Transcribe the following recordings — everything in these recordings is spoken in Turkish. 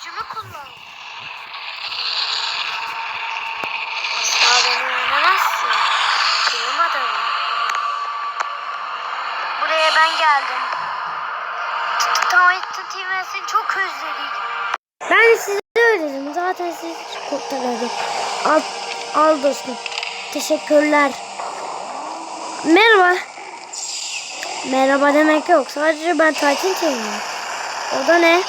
Gücümü kullan. Asla beni yenemezsin. Bilim adamı. Buraya ben geldim. Titan TV'sini çok özledik. Ben size ödedim. Zaten siz kurtarırım. Al, al dostum. Teşekkürler. Merhaba. Merhaba demek yok. Sadece ben Titan TV'yim. O da ne?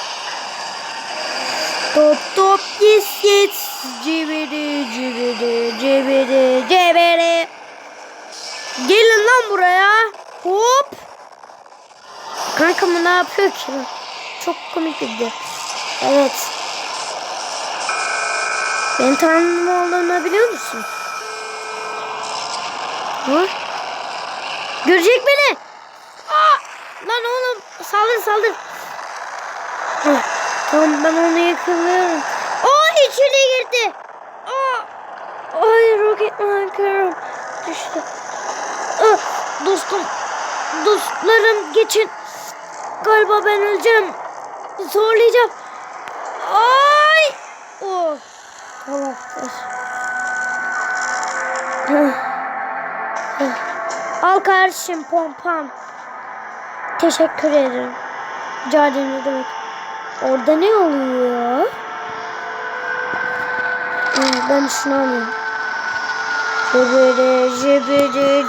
Top top yes yes. Cibiri cibiri cibiri cibiri. Gelin lan buraya. Hop. Kanka bu ne yapıyor ki? Çok komik bir video. Evet. Ben tanrım olduğunu biliyor musun? Hı? Görecek beni. Aa! Lan oğlum saldır saldır. Hı, Tamam ben onu yakalıyorum. Aa içeri girdi. Aa! Ay roket mankarım düştü. Aa, dostum dostlarım geçin. Galiba ben öleceğim. Zorlayacağım. Ay! Oh. Hıh. Al kardeşim pompam. Teşekkür ederim. Rica ederim. Orada ne oluyor? Ben şunu alayım. Cibiri cibiri.